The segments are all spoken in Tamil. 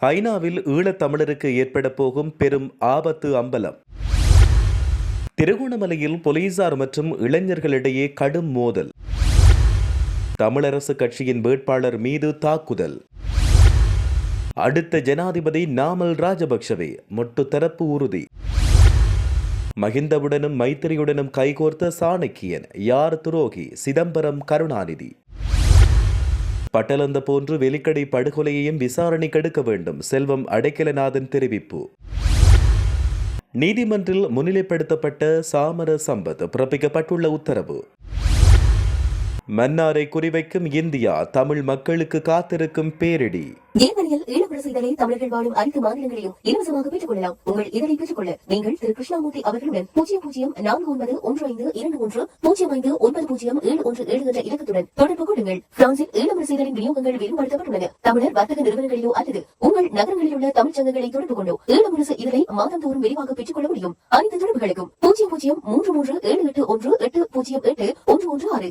ஐநாவில் ஈழத்தமிழருக்கு ஏற்பட போகும் பெரும் ஆபத்து அம்பலம். திருகோணமலையில் போலீசார் மற்றும் இளைஞர்களிடையே கடும் மோதல். தமிழரசு கட்சியின் வேட்பாளர் மீது தாக்குதல். அடுத்த ஜனாதிபதி நாமல் ராஜபக்ஷவே மொட்டு தரப்பு உறுதி. மகிந்தவுடனும் மைத்திரியுடனும் கைகோர்த்த சாணக்கியன் யார் துரோகி? சிதம்பரம் கருணாநிதி. பட்டலந்த போன்று வெலிக்கடை படுகொலையையும் விசாரணை கெடுக்க வேண்டும் செல்வம் அடைக்கலநாதன் தெரிவிப்பு. நீதிமன்றில் முன்னிலைப்படுத்தப்பட்ட சாமர சம்பத் பிறப்பிக்கப்பட்டுள்ள உத்தரவு. மன்னாரை குறிவைக்கும் இந்தியா தமிழ் மக்களுக்கு காத்திருக்கும் பேரிடி. ஜெர்மனியில் ஈழப்பட செய்தலை தமிழர்கள் வாழும் அனைத்து மாநிலங்களிலும் இலவசமாக பெற்றுக் கொள்ளலாம் உங்கள் இதனை பெற்றுக் கொள்ள நீங்கள் திரு கிருஷ்ணாமூர்த்தி அவர்களுடன் பூஜ்ஜியம் பூஜ்ஜியம் நான்கு ஒன்பது ஒன்று ஐந்து இரண்டு ஒன்று பூஜ்ஜியம் ஐந்து ஒன்பது பூஜ்ஜியம் ஏழு ஒன்று ஏழு என்ற இலக்கத்துடன் தொடர்பு கொள்ளுங்கள். பிரான்சில் ஈழப்பட செய்தலின் விநியோகங்கள் விரிவுபடுத்தப்பட்டுள்ளன. தமிழர் வர்த்தக நிறுவனங்களிலோ அல்லது உங்கள் நகரங்களில் உள்ள தமிழ்ச் சங்கங்களை தொடர்பு கொண்டோ ஈழமுரசு இதனை மாதந்தோறும் விரிவாக பெற்றுக் கொள்ள முடியும். அனைத்து தொடர்புகளுக்கும் பூஜ்ஜியம் பூஜ்ஜியம் மூன்று மூன்று ஏழு எட்டு ஒன்று எட்டு பூஜ்ஜியம் எட்டு ஒன்று ஒன்று ஆறு.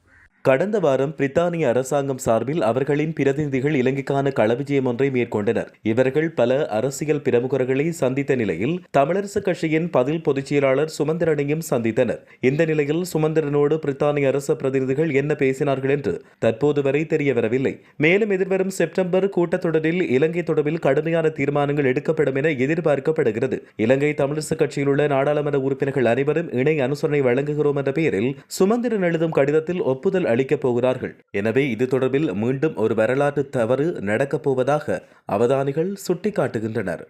கடந்த வாரம் பிரித்தானிய அரசாங்கம் சார்பில் அவர்களின் பிரதிநிதிகள் இலங்கைக்கான களவிஜயம் ஒன்றை மேற்கொண்டனர். இவர்கள் பல அரசியல் பிரமுகர்களை சந்தித்த நிலையில் தமிழரசு கட்சியின் பதில் பொதுச் செயலாளர் சுமந்திரனையும் சந்தித்தனர். இந்த நிலையில் சுமந்திரனோடு பிரித்தானிய அரசு பிரதிநிதிகள் என்ன பேசினார்கள் என்று தற்போது வரை தெரியவரவில்லை. மேலும் எதிர்வரும் செப்டம்பர் கூட்டத்தொடரில் இலங்கை தொடர்பில் கடுமையான தீர்மானங்கள் எடுக்கப்படும் என எதிர்பார்க்கப்படுகிறது. இலங்கை தமிழரசு கட்சியில் உள்ள நாடாளுமன்ற உறுப்பினர்கள் அனைவரும் இணை அனுசரணை வழங்குகிறோம் என்ற பெயரில் சுமந்திரன் எழுதும் கடிதத்தில் ஒப்புதல் அளிக்கப் போகிறார்கள். எனவே இது தொடர்பில் மீண்டும் ஒரு வரலாற்று தவறு நடக்கப் போவதாக அவதானிகள் சுட்டிக்காட்டுகின்றனர்.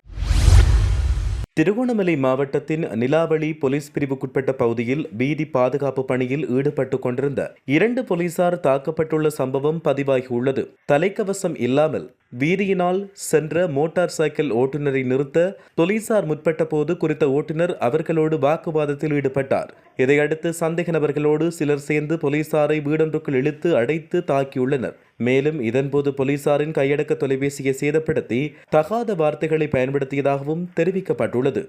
திருகோணமலை மாவட்டத்தின் நிலாவளி போலீஸ் பிரிவுக்குட்பட்ட பகுதியில் வீதி பாதுகாப்பு பணியில் ஈடுபட்டு கொண்டிருந்த இரண்டு போலீசார் தாக்கப்பட்டுள்ள சம்பவம் பதிவாகியுள்ளது. தலைக்கவசம் இல்லாமல் வீதியினால் சென்ற மோட்டார் சைக்கிள் ஓட்டுநரை நிறுத்த போலீசார் முற்பட்ட போது குறித்த ஓட்டுநர் அவர்களோடு வாக்குவாதத்தில் ஈடுபட்டார். இதையடுத்து சந்தேக நபர்களோடு சிலர் சேர்ந்து போலீசாரை வீடொன்றுக்குள் இழுத்து அடைத்து தாக்கியுள்ளனர். மேலும் இதன்போது போலீசாரின் கையடக்க தொலைபேசியை சேதப்படுத்தி தகாத வார்த்தைகளை பயன்படுத்தியதாகவும் தெரிவிக்கப்பட்டுள்ளது.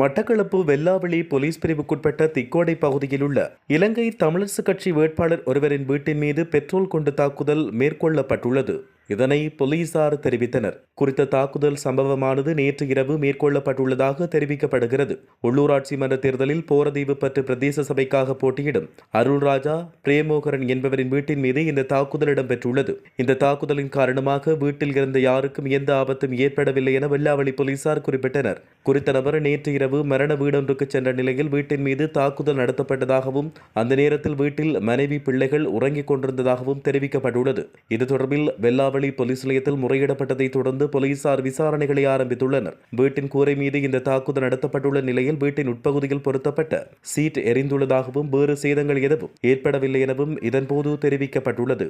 மட்டக்களப்பு வெல்லாவளி போலீஸ் பிரிவுக்குட்பட்ட திக்கோடை பகுதியில் உள்ள இலங்கை தமிழரசுக் கட்சி வேட்பாளர் ஒருவரின் வீட்டின் மீது பெட்ரோல் கொண்டு தாக்குதல் மேற்கொள்ளப்பட்டுள்ளது. இதனை போலீசார் தெரிவித்தனர். குறித்த தாக்குதல் சம்பவமானது நேற்று இரவு மேற்கொள்ளப்பட்டுள்ளதாக தெரிவிக்கப்படுகிறது. உள்ளூராட்சி மன்ற தேர்தலில் போரதீவு பற்று பிரதேச சபைக்காக போட்டியிடும் அருள்ராஜா பிரேமோகரன் என்பவரின் வீட்டின் மீது இந்த தாக்குதல் இடம்பெற்றுள்ளது. இந்த தாக்குதலின் காரணமாக வீட்டில் இருந்த யாருக்கும் எந்த ஆபத்தும் ஏற்படவில்லை என வெள்ளாவளி போலீசார் குறிப்பிட்டனர். குறித்த நபர் நேற்று இரவு மரண வீடொன்றுக்கு சென்ற நிலையில் வீட்டின் மீது தாக்குதல் நடத்தப்பட்டதாகவும் அந்த நேரத்தில் வீட்டில் மனைவி பிள்ளைகள் உறங்கிக் கொண்டிருந்ததாகவும் தெரிவிக்கப்பட்டுள்ளது. இது தொடர்பில் வெள்ளாவளி போலீஸ் நிலையத்தில் முறையிடப்பட்டதை தொடர்ந்து போலீசார் விசாரணைகளை ஆரம்பித்துள்ளனர். வீட்டின் கூரை மீது இந்த தாக்குதல் நடத்தப்பட்டுள்ள நிலையில் வீட்டின் உட்பகுதியில் பொருத்தப்பட்ட சீட் எரிந்துள்ளதாகவும் வேறு சேதங்கள் எதுவும் ஏற்படவில்லை எனவும் இதன்போது தெரிவிக்கப்பட்டுள்ளது.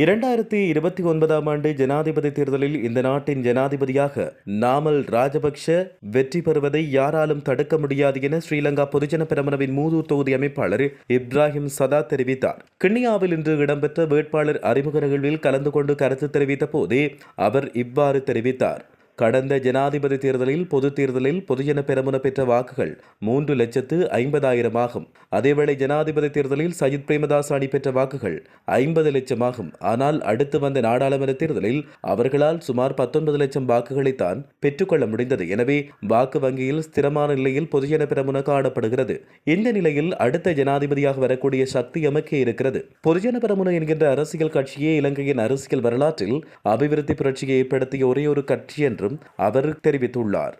இரண்டாயிரத்தி இருபத்தி ஒன்பதாம் ஆண்டு ஜனாதிபதி தேர்தலில் இந்த நாட்டின் ஜனாதிபதியாக நாமல் ராஜபக்ஷ வெற்றி பெறுவதை யாராலும் தடுக்க முடியாது என ஸ்ரீலங்கா பொதுஜன பிரமணவின் மூதூர் தொகுதி அமைப்பாளர் இப்ராஹிம் சதா தெரிவித்தார். கிண்ணியாவில் இன்று இடம்பெற்ற வேட்பாளர் அறிமுக நிகழ்வில் கலந்து கொண்டு கருத்து தெரிவித்த போதே அவர் இவ்வாறு தெரிவித்தார். கடந்த ஜனாதிபதி தேர்தலில் பொதுத் தேர்தலில் பொதுஜன பெரமுன பெற்ற வாக்குகள் மூன்று லட்சத்து ஐம்பதாயிரம் ஆகும் அதேவேளை ஜனாதிபதி தேர்தலில் சஜித் பிரேமதாஸ் அணி பெற்ற வாக்குகள் ஐம்பது லட்சம் ஆகும் ஆனால் அடுத்து வந்த நாடாளுமன்ற தேர்தலில் அவர்களால் சுமார் பத்தொன்பது லட்சம் வாக்குகளைத்தான் பெற்றுக்கொள்ள முடிந்தது. எனவே வாக்கு வங்கியில் ஸ்திரமான நிலையில் பொதுஜன பெரமுன காணப்படுகிறது. இந்த நிலையில் அடுத்த ஜனாதிபதியாக வரக்கூடிய சக்தி எமக்கே இருக்கிறது. பொதுஜன பெரமுன என்கின்ற அரசியல் கட்சியே இலங்கையின் அரசியல் வரலாற்றில் அபிவிருத்தி புரட்சியை ஏற்படுத்திய ஒரே ஒரு கட்சி என்றும் அவர் தெரிவித்துள்ளார்.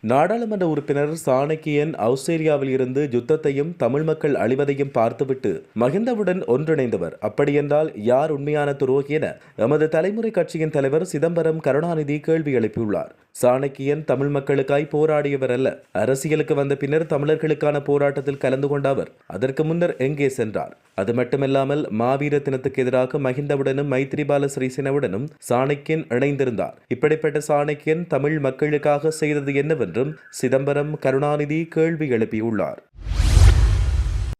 நாடாளுமன்ற உறுப்பினர் சாணக்கியன் ஆஸ்திரேலியாவில் இருந்து யுத்தத்தையும் தமிழ் மக்கள் அழிவதையும் பார்த்துவிட்டு மகிந்தவுடன் ஒன்றிணைந்தவர். அப்படியென்றால் யார் உண்மையான துரோகி என எமது தலைமுறை கட்சியின் தலைவர் சிதம்பரம் கருணாநிதி கேள்வி எழுப்பியுள்ளார். சாணக்கியன் தமிழ் மக்களுக்காய் போராடியவர் அல்ல. அரசியலுக்கு வந்த பின்னர் தமிழர்களுக்கான போராட்டத்தில் கலந்து கொண்ட அவர் அதற்கு முன்னர் எங்கே சென்றார்? அது மட்டுமல்லாமல் மாவீர தினத்துக்கு எதிராக மஹிந்தவுடனும் மைத்ரிபால சிறிசேனவுடனும் சாணக்கியன் இணைந்திருந்தார். இப்படிப்பட்ட சாணக்கியன் தமிழ் மக்களுக்காக செய்தது என்னவென்றும் சிதம்பரம் கருணாநிதி கேள்வி எழுப்பியுள்ளார்.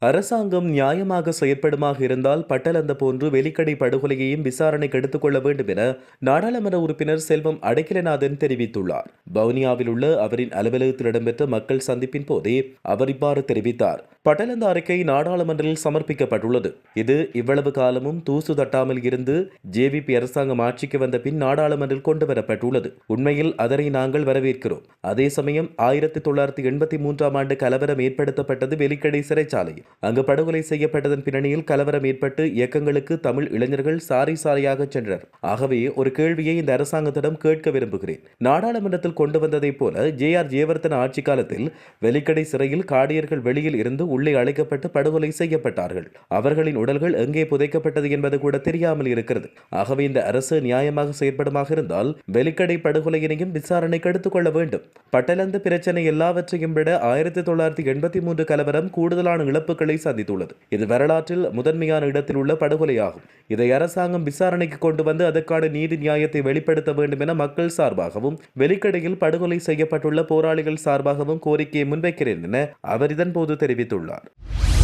அரசாங்கம் நியாயமாக செயற்படுமாக இருந்தால் பட்டலந்த போன்று வெலிக்கடை படுகொலையையும் விசாரணைக்கு எடுத்துக்கொள்ள வேண்டும் என நாடாளுமன்ற உறுப்பினர் செல்வம் அடைக்கலநாதன் தெரிவித்துள்ளார். வவுனியாவில் உள்ள அவரின் அலுவலகத்தில் இடம்பெற்ற மக்கள் சந்திப்பின் போதே அவர் இவ்வாறு தெரிவித்தார். பட்டலந்த அறிக்கை நாடாளுமன்றில் சமர்ப்பிக்கப்பட்டுள்ளது. இது இவ்வளவு காலமும் தூசு தட்டாமல் இருந்து ஜேவிபி அரசாங்கம் ஆட்சிக்கு வந்த பின் நாடாளுமன்றில் கொண்டு வரப்பட்டுள்ளது உண்மையில் அதனை நாங்கள் வரவேற்கிறோம். அதே சமயம் ஆயிரத்தி தொள்ளாயிரத்தி எண்பத்தி மூன்றாம் ஆண்டு கலவரம் ஏற்படுத்தப்பட்டது வெலிக்கடை சிறைச்சாலை. அங்கு படுகொலை செய்யப்பட்டதன் பின்னணியில் கலவரம் ஏற்பட்டு இயக்கங்களுக்கு தமிழ் இளைஞர்கள் சாரி சாரியாக சென்றனர். ஆகவே ஒரு கேள்வியை இந்த அரசாங்கத்திடம் கேட்க விரும்புகிறேன். நாடாளுமன்றத்தில் கொண்டு வந்ததைப் போல ஜே ஆர் ஜெயவர்தன ஆட்சி காலத்தில் வெலிக்கடை சிறையில் காடியர்கள் வெளியில் இருந்து உள்ளே அழைக்கப்பட்டு படுகொலை செய்யப்பட்டார்கள். அவர்களின் உடல்கள் எங்கே புதைக்கப்பட்டது என்பது கூட தெரியாமல் இருக்கிறது. ஆகவே இந்த அரசு நியாயமாக செயற்படுமாக இருந்தால் வெலிக்கடை படுகொலையினையும் விசாரணைக்கு எடுத்துக்கொள்ள வேண்டும். பட்டலந்து பிரச்சனை எல்லாவற்றையும் விட ஆயிரத்தி தொள்ளாயிரத்தி எண்பத்தி மூன்று கலவரம் கூடுதலான இழப்புகளை சந்தித்துள்ளது. இது வரலாற்றில் முதன்மையான இடத்தில் உள்ள படுகொலையாகும். இதை அரசாங்கம் விசாரணைக்கு கொண்டு வந்து அதற்கான நீதி நியாயத்தை வெளிப்படுத்த வேண்டும் என மக்கள் சார்பாகவும் வெலிக்கடையில் படுகொலை செய்யப்பட்டுள்ள போராளிகள் சார்பாகவும் கோரிக்கையை முன்வைக்கிறேன் என அவர் இதன்போது தெரிவித்துள்ளார். डॉलर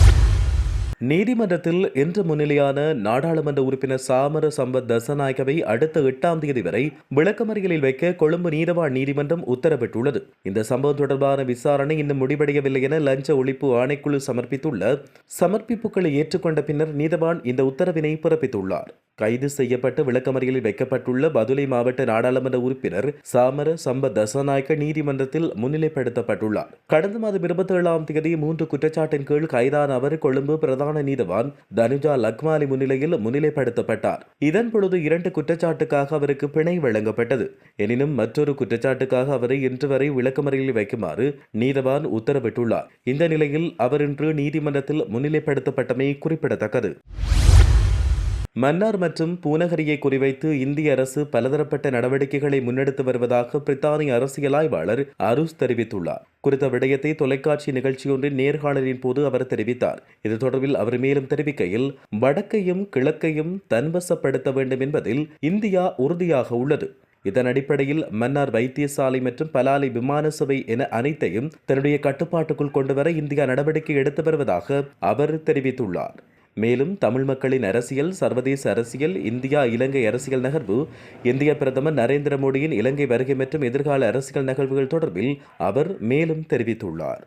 நீதிமன்றத்தில் இன்று முன்னிலையான நாடாளுமன்ற உறுப்பினர் சாமர சம்பத் தசநாயகவை அடுத்த எட்டாம் தேதி வரை விளக்கமறியலில் வைக்க கொழும்பு நீதவான் நீதிமன்றம் உத்தரவிட்டுள்ளது. இந்த சம்பவம் தொடர்பான விசாரணை இன்னும் முடிவடையவில்லை என லஞ்ச ஒழிப்பு ஆணைக்குழு சமர்ப்பித்துள்ள சமர்ப்பிப்புகளை ஏற்றுக்கொண்ட பின்னர் நீதவான் இந்த உத்தரவினை பிறப்பித்துள்ளார். கைது செய்யப்பட்டு விளக்கமறியலில் வைக்கப்பட்டுள்ள பதுளை மாவட்ட நாடாளுமன்ற உறுப்பினர் சாமர சம்பத் தசநாயக்க நீதிமன்றத்தில் முன்னிலைப்படுத்தப்பட்டுள்ளார். கடந்த மாதம் இருபத்தி ஏழாம் தேதி மூன்று குற்றச்சாட்டின் கீழ் கைதான அவர் கொழும்பு பிரதான நீதவான் தனுஜா லக்மாலி முன்னிலையில் முன்னிலைப்படுத்தப்பட்டார். இதன் பொழுது இரண்டு குற்றச்சாட்டுக்காக அவருக்கு பிணை வழங்கப்பட்டது. எனினும் மற்றொரு குற்றச்சாட்டுக்காக அவரை இன்று வரை விளக்கமறையில் வைக்குமாறு நீதவான் உத்தரவிட்டுள்ளார். இந்த நிலையில் அவர் இன்று நீதிமன்றத்தில் முன்னிலைப்படுத்தப்பட்டமை குறிப்பிடத்தக்கது. மன்னார் மற்றும் பூநகரியை குறிவைத்து இந்திய அரசு பலதரப்பட்ட நடவடிக்கைகளை முன்னெடுத்து வருவதாக பிரித்தானிய அரசியலாய்வாளர் அருஸ் தெரிவித்துள்ளார். குறித்த விடயத்தை தொலைக்காட்சி நிகழ்ச்சியொன்றின் நேர்காணலின் போது அவர் தெரிவித்தார். இது தொடர்பில் அவர் மேலும் தெரிவிக்கையில் வடக்கையும் கிழக்கையும் தன்வசப்படுத்த வேண்டும் என்பதில் இந்தியா உறுதியாக உள்ளது. இதன் அடிப்படையில் மன்னார் வைத்தியசாலை மற்றும் பலாலி விமான சபை என அனைத்தையும் தன்னுடைய கட்டுப்பாட்டுக்குள் கொண்டுவர இந்தியா நடவடிக்கை எடுத்து வருவதாக அவர் தெரிவித்துள்ளார். மேலும் தமிழ் மக்களின் அரசியல் சர்வதேச அரசியல் இந்தியா இலங்கை அரசியல் நகர்வு இந்திய பிரதமர் நரேந்திர மோடியின் இலங்கை வருகை மற்றும் எதிர்கால அரசியல் நகர்வுகள் தொடர்பில் அவர் மேலும் தெரிவித்துள்ளார்.